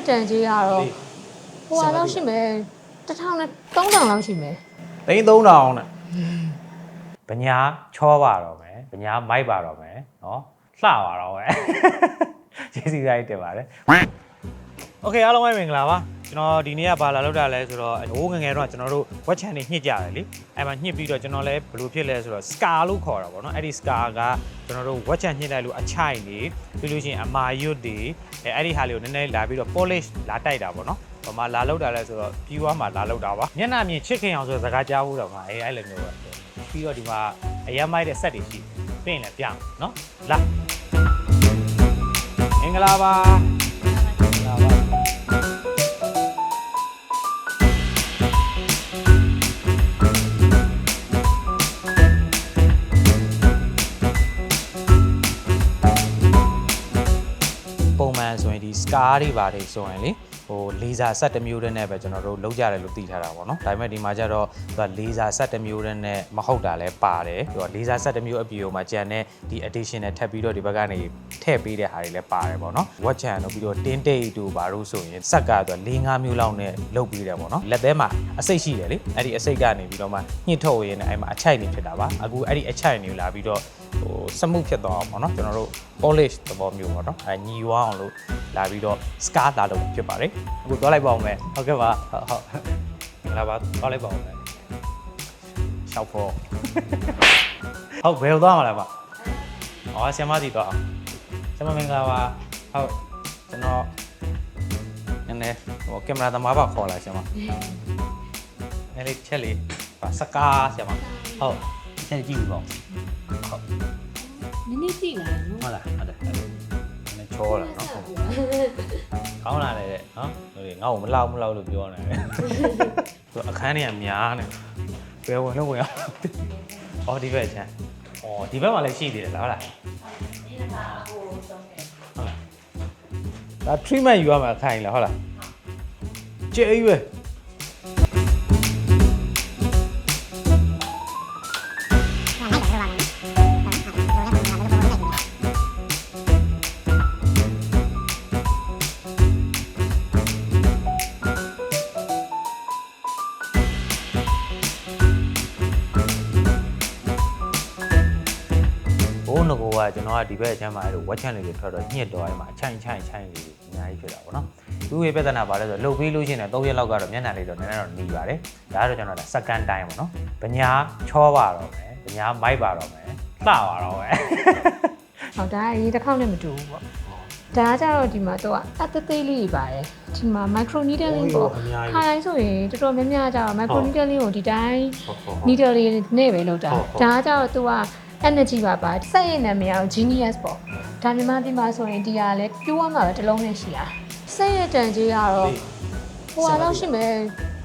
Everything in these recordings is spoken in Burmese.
ရဲ့တန်ကြီးကတော့ဟိုဟာလောက်ရှိမယ်တစ်ထောင်နဲ့3000လောက်ရှိမယ်သိန်း3000နဲ့ဗညာချောပါတော့မယ်ဗညာမိုက်ပါတော့မယ်နော်လှပါတော့မယ်ကျေးဇူးကြီးတင်ပါတယ် โอเคအားလုံးပဲမင်္ဂလာပါကျွန်တော်ဒီနေ့ကဘာလာလောက်တာလဲဆိုတော့ဟိုးငယ်ငယ်တော့ကျွန်တော်တို့ web channel ညှစ်ကြတယ်လေအဲ့မှာညှစ်ပြီးတော့ကျွန်တော်လည်းဘယ်လိုဖြစ်လဲဆိုတော့ scar လို့ခေါ်တာပေါ့နော်အဲ့ဒီ scar ကကျွန်တော်တို့ web channel ညှစ်လိုက်လို့အချိုင်နေပြီးလို့ရှိရင်အမာရွတ်တွေအဲ့အဲ့ဒီဟာလေးကိုနည်းနည်းလာပြီးတော့ polish လာတိုက်တာပေါ့နော်ဟိုမှာလာလောက်တာလဲဆိုတော့ viewer မှာလာလောက်တာပါမျက်နှာမြင်ချစ်ခင်အောင်ဆိုတဲ့စကားကြားဖို့တော့မှာအဲ့အဲ့လိုမျိုးပဲပြီးတော့ဒီမှာအရမ်းမိုက်တဲ့ set တွေရှိတယ်ပြင်လည်းပြအောင်နော်လာမင်္ဂလာပါ န်ဆိုရင်ဒီ scar တွေပါတယ်ဆိုရင်လေဟိုလေဆာဆက်တစ်မျိုးတည်းနဲ့ပဲကျွန်တော်တို့လောက်ကြတယ်လို့သိထားတာပေါ့နော်ဒါပေမဲ့ဒီမှာကျတော့သူကလေဆာဆက်တစ်မျိုးတည်းနဲ့မဟုတ်တာလဲပါတယ်သူကလေဆာဆက်တစ်မျိုးအပြည့်ကိုမှကြံတဲ့ဒီ addition နဲ့ထပ်ပြီးတော့ဒီဘက်ကနေထည့်ပေးတဲ့ဟာတွေလည်းပါတယ်ပေါ့နော် watch channel တို့ပြီးတော့ tin tape တို့ဘာလို့ဆိုရင်စက်ကသူက၄၅မျိုးလောက်နဲ့လုပ်ပြီးတယ်ပေါ့နော်လက်သေးမှာအစိတ်ရှိတယ်လေအဲ့ဒီအစိတ်ကနေပြီးတော့မှညှစ်ထုတ်ရင်းနဲ့အဲ့မှာအချိုက်နေဖြစ်တာပါအခုအဲ့ဒီအချိုက်နေကိုလာပြီးတော့ ဟိုစမှုဖြစ်သွားအောင်ပေါ့နော်ကျွန်တော်တို့ polish သဘောမျိုးပေါ့နော်အဲညီဝအောင်လို့လာပြီးတော့ scar လာလို့ဖြစ်ပါတယ်အခုသွားလိုက်ပါအောင်မယ်ဟုတ်ကဲ့ပါဟုတ်ဟုတ်မင်္ဂလာပါသွားလိုက်ပါအောင်မယ်ရှောက်ဖို့ဟုတ်ဘယ်လိုသွားမှာလဲပါအော်ဆရာမစီသွားအောင်ဆရာမမင်္ဂလာပါဟုတ်ကျွန်တော်နည်းနည်းဟိုကင်မရာသမားပါခေါ်လာဆရာမနည်းလေးချက်လေးပါစကားဆရာမဟုတ်ချက်ကြည့်ပြီးပေါ့ဟုတ် နည်းနည်းကြည့်လာနော်ဟုတ်လားဟုတ်တယ်အဲ့လိုနည်းနည်းချောလာနော်ဟုတ်ကောင်းလာတယ်တဲ့နော်ဟိုလေငါ့ကိုမလောက်မလောက်လို့ပြောနေတယ်သူအခန်းထဲကများနေဘယ်ဝင်လို့ဝင်အောင်အော်ဒီဘက်ချမ်းအော်ဒီဘက်မှာလည်းရှိသေးတယ်လားဟုတ်လားဟုတ်လားဒါ treatment ယူရမှာခိုင်းလားဟုတ်လားကျေးရွယ် ကိုကကျွန်တော်ကဒီဘက်အချမ်းမှာအဲ့လိုဝက်ချန်လေးတွေထွက်တော့ညှစ်တော့အဲ့မှာအချိုင်ချိုင်ချိုင်လေးအများကြီးဖြစ်တာပေါ့နော်သူ့ရဲ့ပြဿနာပါလဲဆိုတော့လှုပ်ပြီးလို့ရှိရင်တော့၃ရက်လောက်ကတော့မျက်နှာလေးတော့နည်းနည်းတော့หนีပါတယ်ဒါကတော့ကျွန်တော်က second time ပေါ့နော်ဗညာချောပါတော့မယ်ဗညာမိုက်ပါတော့မယ်လှပါတော့မယ် ဟုတ်ဒါရေးတစ်ခေါက်နဲ့မတူဘူးပေါ့ဒါကကြတော့ဒီမှာတော့အသက်သေးလေးတွေပါတယ်ဒီမှာ micro needling ပေါ့ အများကြီး ခါတိုင်းဆိုရင်တော်တော်များများကြတော့ micro ဟုတ် needling ကိုဒီတိုင်း ဟုတ်ဟုတ် needle လေးနဲ့ပဲလုပ်တာ ဟုတ်ဟုတ် ဒါကကြတော့ तू က energy ပါပါစက်ရဲ့နာမည်က genius ပေါ့ဒါမြန်မာပြည်မှာဆိုရင်ဒီဟာလဲပြိုးရမှာပဲတစ်လုံးနဲ့ရှိတာစက်ရဲ့တန်ကြီးကတော့ဟိုဟာလောက်ရှိမယ်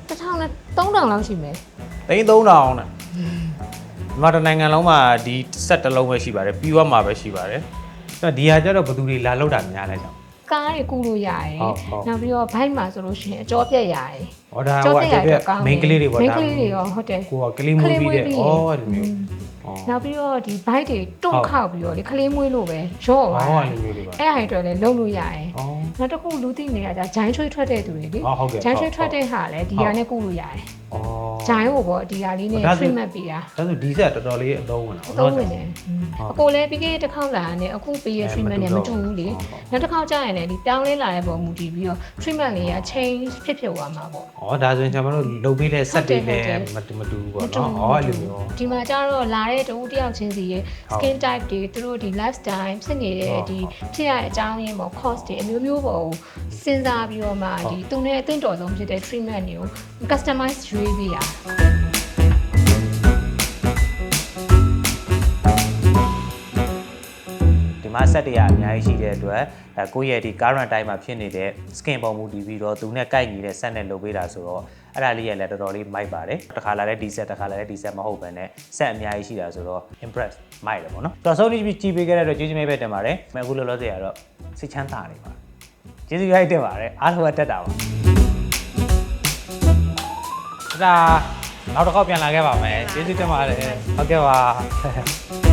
တစ်ထောင်နဲ့3000လောက်ရှိမယ်သိန်း3000နဲ့မြန်မာတစ်နိုင်ငံလုံးမှာဒီဆက်တစ်လုံးပဲရှိပါတယ်ပြီးသွားမှာပဲရှိပါတယ်အဲ့တော့ဒီဟာကျတော့ဘယ်သူတွေလာလောက်တာများလဲကြောင့်ကားတွေကူလို့ရတယ်ဟုတ်ဟုတ်နောက်ပြီးတော့ဘိုက်မှာဆိုလို့ရှိရင်အကျော်ပြက်ရတယ်ဟောဒါဟိုအကျပြ main ကလေးတွေပေါ့မိဒါန်းကလေးတွေရောဟုတ်တယ်ကိုကကလေးမွေးပြီးတဲ့ဩအဲ့လိုမျိုးဩ နောက်ပြီးတော့ဒီဘိုက်တွေတွန့်ခောက်ပြီးတော့လေခလေးမွေးလို့ပဲရော့သွားဩတယ်အဲ့လိုမျိုးတွေပါအဲ့ဟာတွေလည်းလုံးလို့ရတယ်ဩနောက်တစ်ခုလူသိနေတာじゃဂျိုင်းချွေးထွက်တဲ့သူတွေလေအော်ဟုတ်ကဲ့ဂျိုင်းချွေးထွက်တဲ့ဟာလည်းဒီဟာနဲ့ကုလို့ရတယ်ဩ ဂျိုင်းကိုပေါ့ဒီဟာလေးနဲ့ဒါဆို treatment ပေးတာဒါဆိုဒီဆက်တော်တော်လေးအသုံးဝင်တာအသုံးဝင်တယ်ဟုတ်အကိုလည်းပြီးခဲ့တဲ့တစ်ခေါက်လာတယ်အခုပေးရ treatment နဲ့မတူဘူးလေဟုတ်ဟုတ်နောက်တစ်ခေါက်ကြာရင်လည်းဒီပြောင်းလဲလာတဲ့ပုံမူတည်ပြီးတော့ treatment လေးက change ဖြစ်ဖြစ်သွားမှာပေါ့ဩဒါဆိုရင်ကျွန်တော်တို့လုပ်ပေးတဲ့ဆက်တွေဟုတ်တယ်နဲ့မတူမတူဘူးမပေါ့တူနော်ဩဘူးအဲ့လိုမျိုးဒီမှာကျတော့လာတဲ့တူတယောက်ချင်းစီရဲ့ဟုတ် skin type တွေသူတို့ဒီ lifestyle ဖြစ်နေတဲ့ဟုတ်ဒီဟုတ်ဖြစ်ရတဲ့အကြောင်းရင်းပေါ့ cost တွေအမျိုးမျိုးပေါ့စဉ်းစားပြီးတော့မှဟုတ်ဒီသူနဲ့အသင့်တော်ဆုံးဖြစ်တဲ့ treatment တွေကို customize ရွေးပေးတာဒီမှာဆက်တွေကအများကြီးရှိတဲ့အတွက်အဲကိုယ့်ရဲ့ဒီ current time မှာဖြစ်နေတဲ့ skin ပုံမူတည်ပြီးတော့သူနဲ့ကိုက်ညီတဲ့ဆက်နဲ့လုပ်ပေးတာဆိုတော့အဲ့ဒါလေးရလည်းတော်တော်လေးမိုက်ပါတယ်တစ်ခါလာတဲ့ဒီဆက်တစ်ခါလာတဲ့ဒီဆက်မဟုတ်ဘဲနဲ့ဆက်အများကြီးရှိတာဆိုတော့ impress မိုက်တယ်ပေါ့နော်တော်ဆုံးကြီးကြည့်ပေးခဲ့တဲ့အတွက်ကျေးဇူးများပဲတင်ပါတယ်အခုလောလောဆယ်ကတော့စိတ်ချမ်းသာနေပါတယ်ကျေးဇူးရိုက်တင်ပါတယ်အားလုံးကတက်တာပါ ဒါနောက်တစ်ခေါက်ပြန်လာခဲ့ပါမယ်ကျေးဇူးတင်ပါတယ်ဟုတ်ကဲ့ပါ